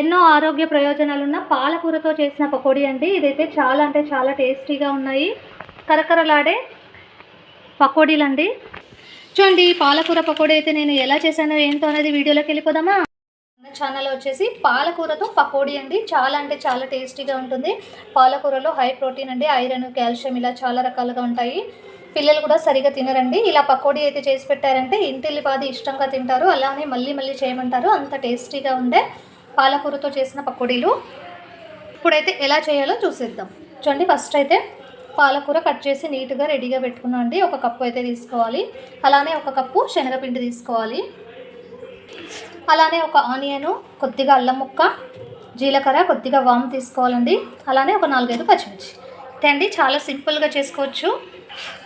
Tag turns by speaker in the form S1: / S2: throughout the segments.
S1: ఎన్నో ఆరోగ్య ప్రయోజనాలు ఉన్న పాలకూరతో చేసిన పకోడీ అండి. ఇదైతే చాలా అంటే చాలా టేస్టీగా ఉన్నాయి. కరకరలాడే పకోడీలు అండి చూడండి పాలకూర పకోడీ అయితే నేను ఎలా చేశానో ఏంటో అనేది వీడియోలోకి వెళ్ళిపోదామా? ఛానల్ వచ్చేసి పాలకూరతో పకోడీ అండి. చాలా అంటే చాలా టేస్టీగా ఉంటుంది. పాలకూరలో హై ప్రోటీన్ అండి ఐరన్ కాల్షియం ఇలా చాలా రకాలుగా ఉంటాయి. పిల్లలు కూడా సరిగా తినరండి. ఇలా పకోడీ అయితే చేసి పెట్టారంటే ఇంటిల్లిపాది ఇష్టంగా తింటారు. అలానే మళ్ళీ మళ్ళీ చేయమంటారు. అంత టేస్టీగా ఉండే పాలకూరతో చేసిన పకోడీలు. ఇప్పుడైతే ఎలా చేయాలో చూసేద్దాం. చూడండి ఫస్ట్ అయితే పాలకూర కట్ చేసి నీట్గా రెడీగా పెట్టుకున్నాండి అండి. ఒక కప్పు అయితే తీసుకోవాలి. అలానే ఒక కప్పు శనగపిండి తీసుకోవాలి. అలానే ఒక ఆనియను కొద్దిగా అల్లం ముక్క జీలకర్ర కొద్దిగా వామ్ తీసుకోవాలండి. అలానే ఒక నాలుగైదు పచ్చిమిర్చి. అండి చాలా సింపుల్గా చేసుకోవచ్చు.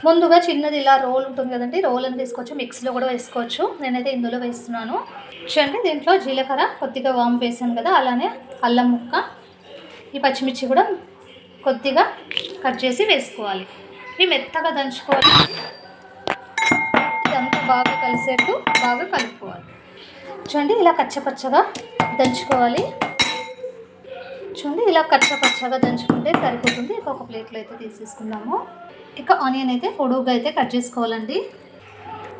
S1: ముందుగా చిన్నది ఇలా రోల్ ఉంటుంది కదండి రోల్ అని తీసుకోవచ్చు మిక్సీలో కూడా వేసుకోవచ్చు. నేనైతే ఇందులో వేస్తున్నాను. చూడండి దీంట్లో జీలకర్ర కొద్దిగా వామ్ వేసాను కదా అలానే అల్లం ముక్క ఈ పచ్చిమిర్చి కూడా కొద్దిగా కట్ చేసి వేసుకోవాలి. ఇవి మెత్తగా దంచుకోవాలి. ఇదంతా బాగా కలిసేట్టు బాగా కలుపుకోవాలి. చూడండి ఇలా కచ్చపచ్చగా దంచుకోవాలి. చూడండి ఇలా కచ్చపచ్చగా దంచుకుంటే సరిపోతుంది. ఇక ఒక ప్లేట్లో అయితే తీసేసుకుందాము. ఇక ఆనియన్ అయితే పొడువుగా అయితే కట్ చేసుకోవాలండి.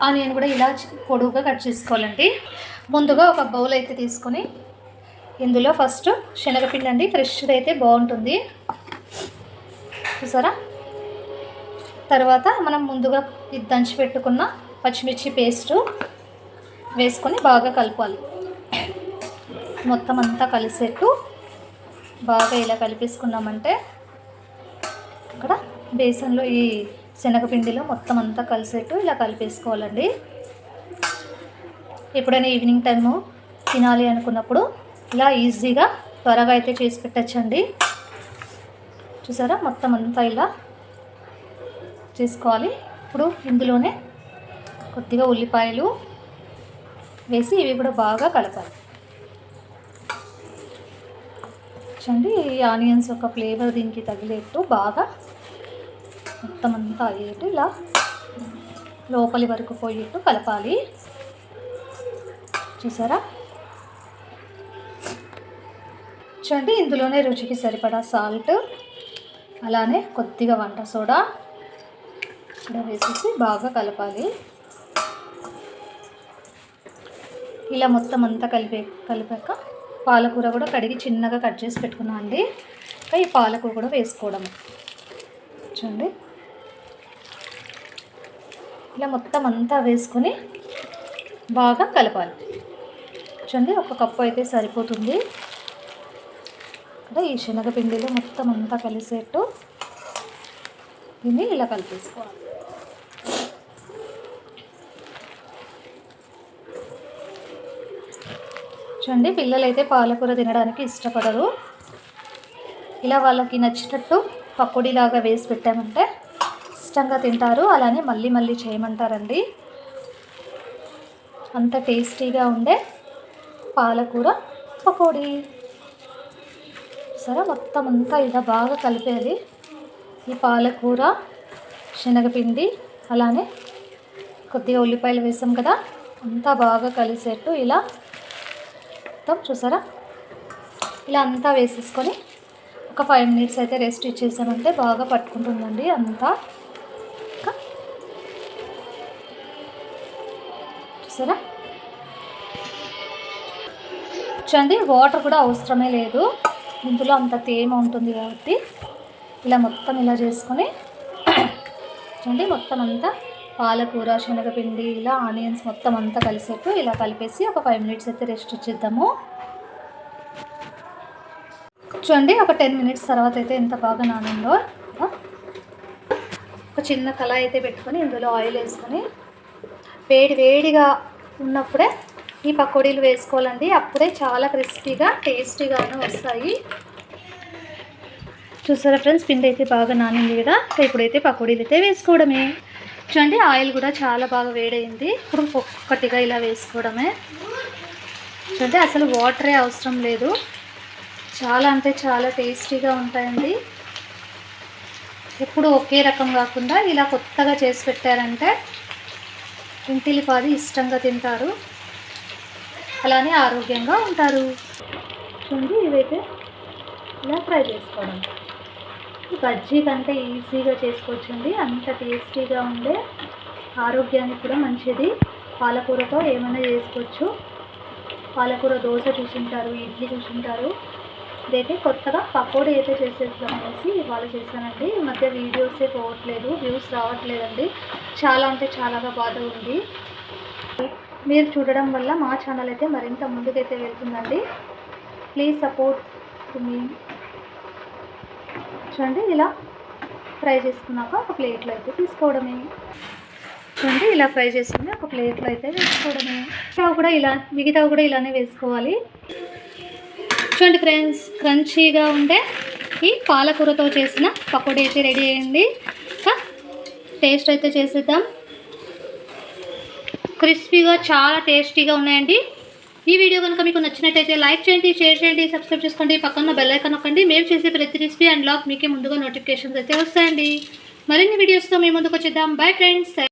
S1: ఆనియన్ కూడా ఇలా పొడువుగా కట్ చేసుకోవాలండి. ముందుగా ఒక బౌల్ అయితే తీసుకొని ఇందులో ఫస్ట్ శనగపిండి అండి ఫ్రెష్ది అయితే బాగుంటుంది. చూసారా? తర్వాత మనం ముందుగా ఇది దంచి పెట్టుకున్న పచ్చిమిర్చి పేస్ట్ వేసుకొని బాగా కలపాలి. మొత్తం అంతా కలిసేట్టు బాగా ఇలా కలిపేసుకున్నామంటే ఇక్కడ బేసన్లో ఈ శనగపిండిలో మొత్తం అంతా కలిసేట్టు ఇలా కలిపేసుకోవాలండి. ఎప్పుడైనా ఈవినింగ్ టైము తినాలి అనుకున్నప్పుడు ఇలా ఈజీగా త్వరగా అయితే చేసి పెట్టచ్చండి. చూసారా? మొత్తం అంతా ఇలా చేసుకోవాలి. ఇప్పుడు ఇందులోనే కొద్దిగా ఉల్లిపాయలు వేసి ఇవి కూడా బాగా కలపాలి. చూడండి ఈ ఆనియన్స్ యొక్క ఫ్లేవర్ దీనికి తగిలేట్టు బాగా మొత్తం అంతా అయ్యేట్టు ఇలా లోపలి వరకు పోయేట్టు కలపాలి. చూసారా? చూడండి ఇందులోనే రుచికి సరిపడా సాల్ట్ అలానే కొద్దిగా వంట సోడా కూడా వేసేసి బాగా కలపాలి. ఇలా మొత్తం అంతా కలిపే కలిపాక పాలకూర కూడా కడిగి చిన్నగా కట్ చేసి పెట్టుకున్నాం అండి. ఇంకా ఈ పాలకూర కూడా వేసుకోవడం. చూడండి. ఇలా మొత్తం అంతా వేసుకొని బాగా కలపాలి. అండి ఒక కప్పు అయితే సరిపోతుంది. ఇక్కడ ఈ శనగపిండిలో మొత్తం అంతా కలిసేట్టు దీన్ని ఇలా కలిపేసుకోవాలి. చూడండి పిల్లలైతే పాలకూర తినడానికి ఇష్టపడరు. ఇలా వాళ్ళకి నచ్చినట్టు పకోడీలాగా వేసి పెట్టామంటే ఇష్టంగా తింటారు. అలానే మళ్ళీ మళ్ళీ చేయమంటారండి. అంత టేస్టీగా ఉండే పాలకూర పకోడీ. సరే మొత్తం అంతా ఇలా బాగా కలిపేది. ఈ పాలకూర శనగపిండి అలానే కొద్దిగా ఉల్లిపాయలు వేసాం కదా అంతా బాగా కలిసేట్టు ఇలా మొత్తం చూసారా? ఇలా అంతా వేసేసుకొని ఒక ఫైవ్ మినిట్స్ అయితే రెస్ట్ ఇచ్చేసామంటే బాగా పట్టుకుంటుందండి అంతా. ఇంకా చూసారా? చూడండి వాటర్ కూడా అవసరమే లేదు. ఇందులో అంత తేమ ఉంటుంది కాబట్టి ఇలా మొత్తం ఇలా చేసుకొని చూడండి మొత్తం అంతా పాలకూర శనగపిండి ఇలా ఆనియన్స్ మొత్తం అంతా కలిసేట్టు ఇలా కలిపేసి ఒక ఫైవ్ మినిట్స్ అయితే రెస్ట్ ఇచ్చేద్దాము. చూడండి ఒక టెన్ మినిట్స్ తర్వాత అయితే ఎంత బాగా నానిందో. ఒక చిన్న కళాయి అయితే పెట్టుకొని ఇందులో ఆయిల్ వేసుకొని వేడి వేడిగా ఉన్నప్పుడే ఈ పకోడీలు వేసుకోవాలండి. అప్పుడే చాలా క్రిస్పీగా టేస్టీగాను వస్తాయి. చూసారా ఫ్రెండ్స్ పిండి అయితే బాగా నానింది కదా. ఇప్పుడైతే పకోడీలు అయితే వేసుకోవడమే. చూడండి ఆయిల్ కూడా చాలా బాగా వేడైంది ఇప్పుడు ఒక్కొక్కటిగా ఇలా వేసుకోవడమే. చూడండి అసలు వాటరే అవసరం లేదు. చాలా అంటే చాలా టేస్టీగా ఉంటాయండి. ఎప్పుడు ఒకే రకం కాకుండా ఇలా కొత్తగా చేసి పెట్టారంటే ఇంటిలి పాది ఇష్టంగా తింటారు. అలానే ఆరోగ్యంగా ఉంటారు. చూడండి ఇవైతే ఇలా ఫ్రై చేసుకోవడం. బజ్జీ కంటే ఈజీగా చేసుకోవచ్చండి. అంత టేస్టీగా ఉండే ఆరోగ్యానికి కూడా మంచిది. పాలకూరతో ఏమైనా చేసుకోవచ్చు. పాలకూర దోశ చూసుంటారు ఇడ్లీ చూసుంటారు. ఇదైతే కొత్తగా పకోడీ అయితే చేసేద్దాం అనేసి ఇవాళ చేశానండి. ఈ మధ్య వీడియోసే పోవట్లేదు వ్యూస్ రావట్లేదండి. చాలా అంటే చాలాగా బాధ ఉంది. మీరు చూడడం వల్ల మా ఛానల్ అయితే మరింత ముందుకైతే వెళ్తుందండి. ప్లీజ్ సపోర్ట్ మీ చూడండి ఇలా ఫ్రై చేసుకున్నాక ఒక ప్లేట్లో అయితే తీసుకోవడమే. చూడండి ఇలా ఫ్రై చేసుకుని ఒక ప్లేట్లో అయితే వేసుకోవడమే. మిగతావి కూడా ఇలా మిగతావి కూడా ఇలానే వేసుకోవాలి. చూడండి ఫ్రెండ్స్ క్రంచీగా ఉండే ఈ పాలకూరతో చేసిన పకోడీ అయితే రెడీ అయ్యింది. ఇంకా టేస్ట్ అయితే చేసేద్దాం. క్రిస్పీగా చాలా టేస్టీగా ఉన్నాయండి. ఈ వీడియో కనుక మీకు నచ్చినట్టయితే లైక్ చేయండి షేర్ చేయండి సబ్స్క్రైబ్ చేసుకోండి పక్కన బెల్ ఐకాన్ నొక్కండి. మేము చేసే ప్రతి రెసిపీ అండ్ లాక్ మీకే ముందుగా నోటిఫికేషన్స్ అయితే వస్తాయండి. మరిన్ని వీడియోస్తో మేము ముందుకు వచ్చేద్దాం. Bye friends